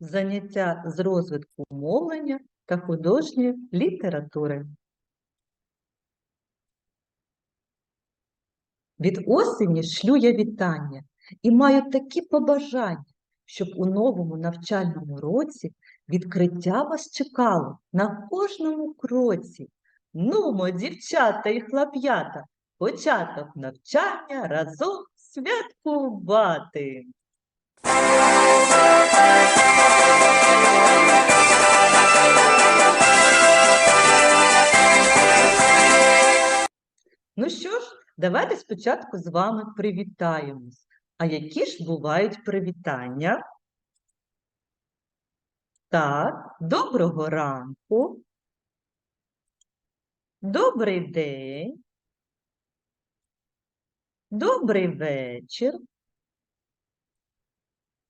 заняття з розвитку мовлення та художньої літератури. Від осені шлю я вітання і маю такі побажання, щоб у новому навчальному році відкриття вас чекало на кожному кроці. Нумо, дівчата і хлоп'ята, початок навчання разом святкувати. Ну що ж, давайте спочатку з вами привітаємось. А які ж бувають привітання? Так, доброго ранку. Добрий день. Добрий вечір.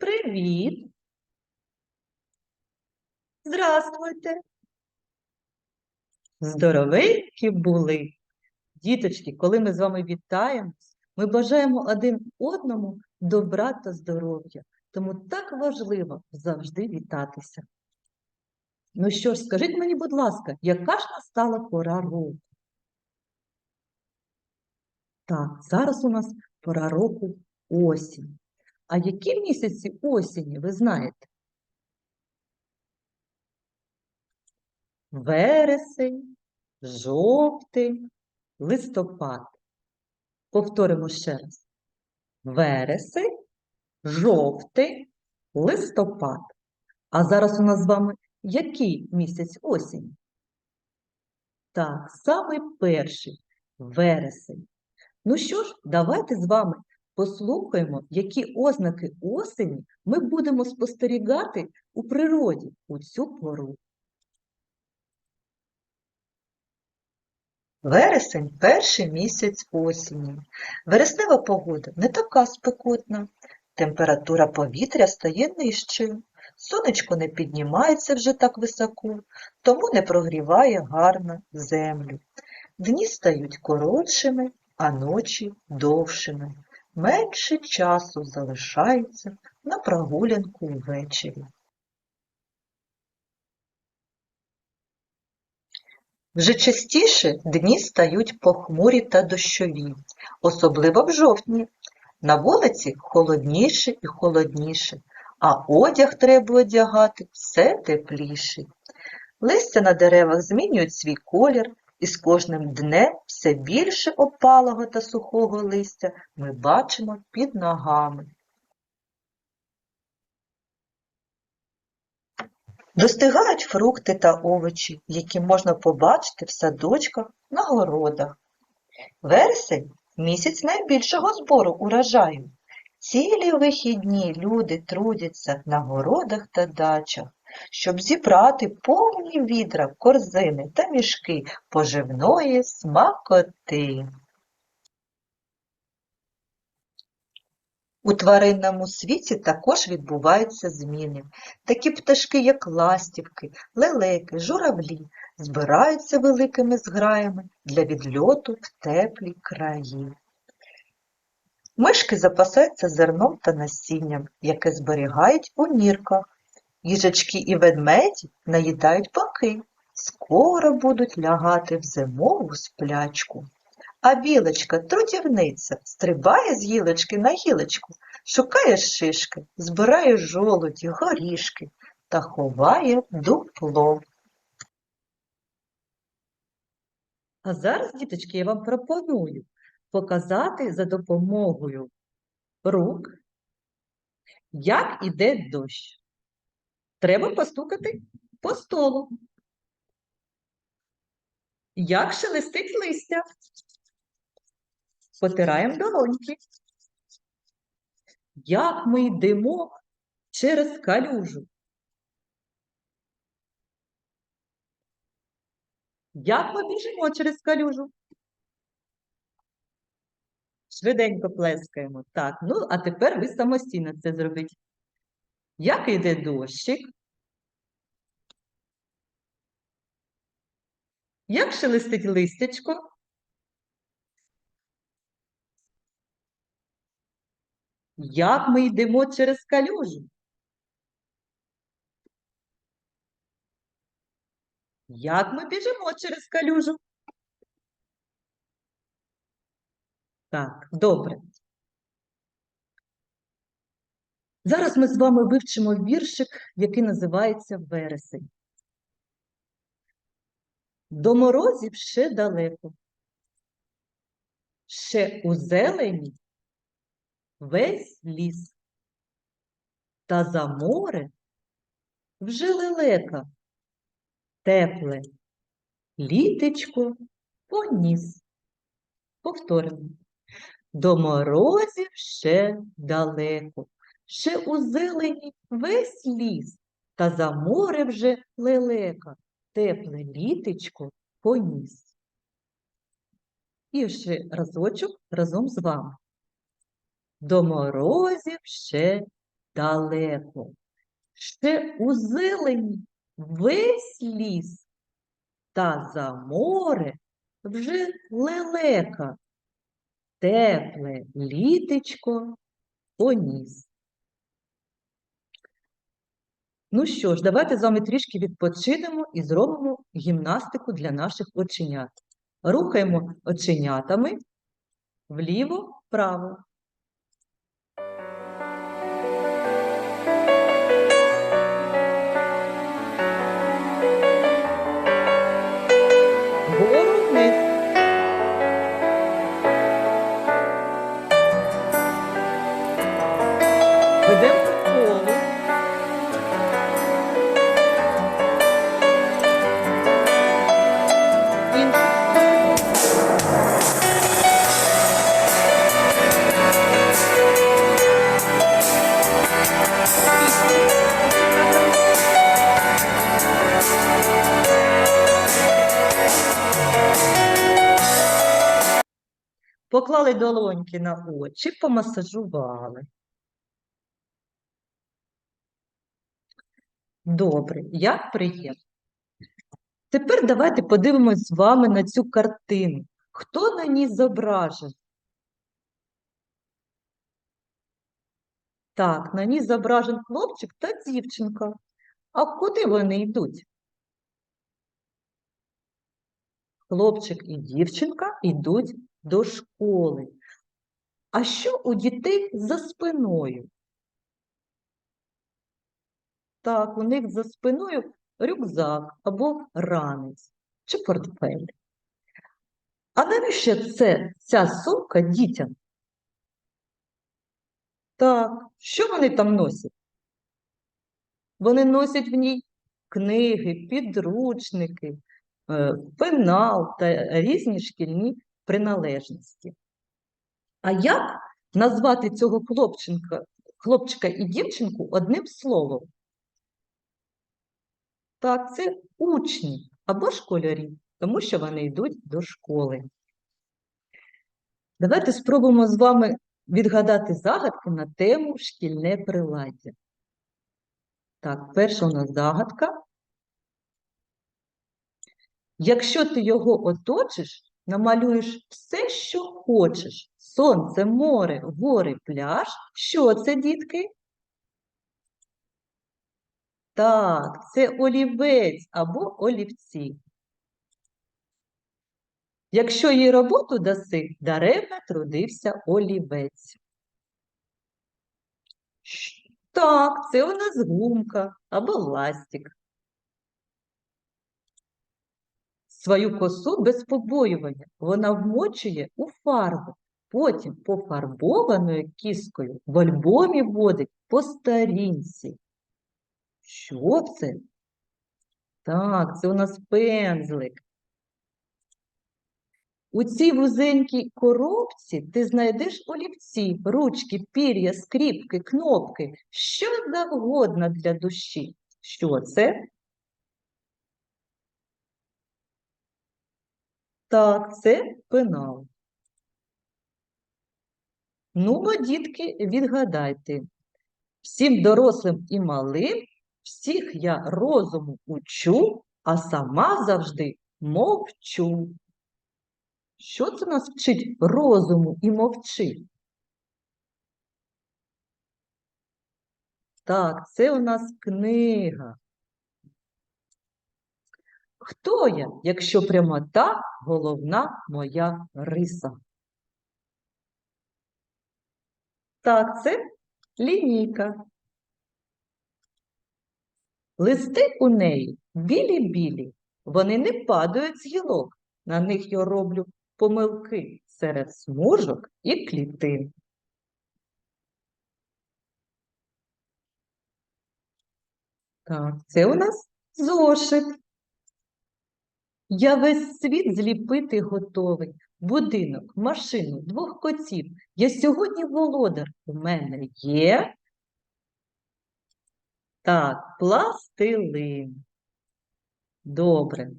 Привіт. Здравствуйте. Здоровенькі були. Діточки, коли ми з вами вітаємось, ми бажаємо один одному добра та здоров'я. Тому так важливо завжди вітатися. Ну що ж, скажіть мені, будь ласка, яка ж настала пора року? Так, зараз у нас пора року осінь. А які місяці осені, ви знаєте? Вересень, жовтень, листопад. Повторимо ще раз. Вересень, жовтень, листопад. А зараз у нас з вами який місяць осінь? Так, саме перший вересень. Ну що ж, давайте з вами послухаємо, які ознаки осені ми будемо спостерігати у природі у цю пору. Вересень перший місяць осені. Вереснева погода не така спекотна. Температура повітря стає нижчою. Сонечко не піднімається вже так високо, тому не прогріває гарно землю. Дні стають коротшими, а ночі довшими. Менше часу залишається на прогулянку ввечері. Вже частіше дні стають похмурі та дощові, особливо в жовтні. На вулиці холодніше і холодніше, а одяг треба одягати все тепліший. Листя на деревах змінюють свій колір, і з кожним днем все більше опалого та сухого листя ми бачимо під ногами. Достигають фрукти та овочі, які можна побачити в садочках, на городах. Вересень місяць найбільшого збору урожаю. Цілі вихідні люди трудяться на городах та дачах, щоб зібрати повні відра, корзини та мішки поживної смакоти. У тваринному світі також відбуваються зміни. Такі пташки, як ластівки, лелеки, журавлі, збираються великими зграями для відльоту в теплі краї. Мишки запасаються зерном та насінням, яке зберігають у нірках. Їжачки і ведмеді наїдають баки, скоро будуть лягати в зимову сплячку. А білочка, трудівниця, стрибає з гілочки на гілочку, шукає шишки, збирає жолуді, горішки та ховає дупло. А зараз, діточки, я вам пропоную показати за допомогою рук, як іде дощ. Треба постукати по столу. Як шелестить листя. Потираємо долоньки. Як ми йдемо через калюжу. Як ми біжимо через калюжу? Швиденько плескаємо. Так, ну, а тепер ви самостійно це зробіть. Як йде дощик? Як шелестить листячко? Як ми йдемо через калюжу? Як ми біжимо через калюжу? Так, добре. Зараз ми з вами вивчимо віршик, який називається Вересень. До морозів ще далеко. Ще у зелені весь ліс. Та за море вже лелека. Тепле літечко поніс. Повторимо. До морозів ще далеко. Ще у зелені весь ліс. Та за море вже лелека. Тепле літечко поніс. І ще разочок разом з вами. До морозів ще далеко. Ще у зелені весь ліс, та за море вже лелека. Тепле літечко поніс. Ну що ж, давайте з вами трішки відпочинемо і зробимо гімнастику для наших оченят. Рухаємо оченятами вліво-вправо. Поклали долоньки на очі, помасажували. Добре, як приємно. Тепер давайте подивимось з вами на цю картину. Хто на ній зображений? Так, на ній зображен хлопчик та дівчинка. А куди вони йдуть? Хлопчик і дівчинка йдуть до школи. А що у дітей за спиною? Так, у них за спиною рюкзак або ранець чи портфель. А навіщо це ця сумка дітям? Так, що вони там носять? Вони носять в ній книги, підручники, е, пенал та різні шкільні приналежності. А як назвати цього хлопчинка, хлопчика і дівчинку одним словом? Так, це учні або школярі, тому що вони йдуть до школи. Давайте спробуємо з вами відгадати загадки на тему шкільне приладдя. Так, перша у нас загадка. Якщо ти його оточиш, намалюєш все, що хочеш. Сонце, море, гори, пляж. Що це, дітки? Так, це олівець або олівці. Якщо їй роботу даси, даремно трудився олівець. Так, це у нас гумка або ластик. Свою косу без побоювання вона вмочує у фарбу, потім пофарбованою кіскою в альбомі водить по старінці. Що це? Так, це у нас пензлик. У цій вузенькій коробці ти знайдеш олівці, ручки, пір'я, скріпки, кнопки, що завгодно для душі. Що це? Так, це пенал. Ну, бо, дітки, відгадайте. Всім дорослим і малим, всіх я розуму учу, а сама завжди мовчу. Що це нас вчить розуму і мовчи? Так, це у нас книга. Хто я, якщо прямота головна моя риса? Так, це лінійка. Листи у неї білі-білі, вони не падають з гілок. На них я роблю помилки серед смужок і клітин. Так, це у нас зошит. Я весь світ зліпити готовий. Будинок, машину, двох котів. Я сьогодні володар. У мене є. Так, пластилин. Добре.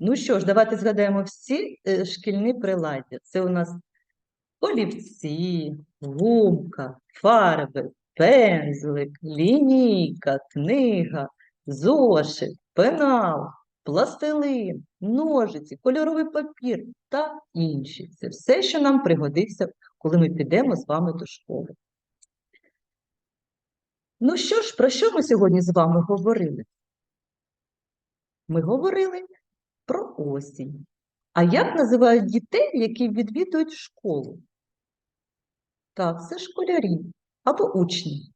Ну що ж, давайте згадаємо всі е, шкільні приладдя. Це у нас олівці, гумка, фарби, пензлик, лінійка, книга, зошит, пенал, пластилин, ножиці, кольоровий папір та інші. Це все, що нам пригодиться, коли ми підемо з вами до школи. Ну що ж, про що ми сьогодні з вами говорили? Ми говорили про осінь. А як називають дітей, які відвідують школу? Так, це школярі або учні.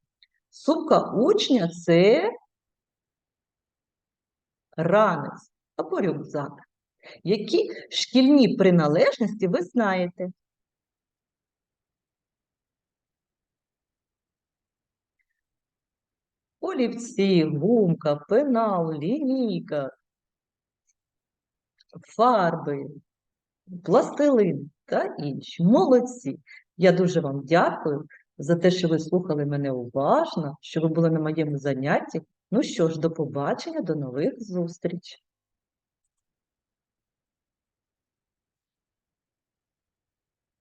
Сумка учня це ранець або рюкзак. Які шкільні приналежності ви знаєте? Олівці, гумка, пенал, лінійка, фарби, пластилин та інші. Молодці! Я дуже вам дякую за те, що ви слухали мене уважно, що ви були на моєму занятті. Ну що ж, до побачення, до нових зустрічей!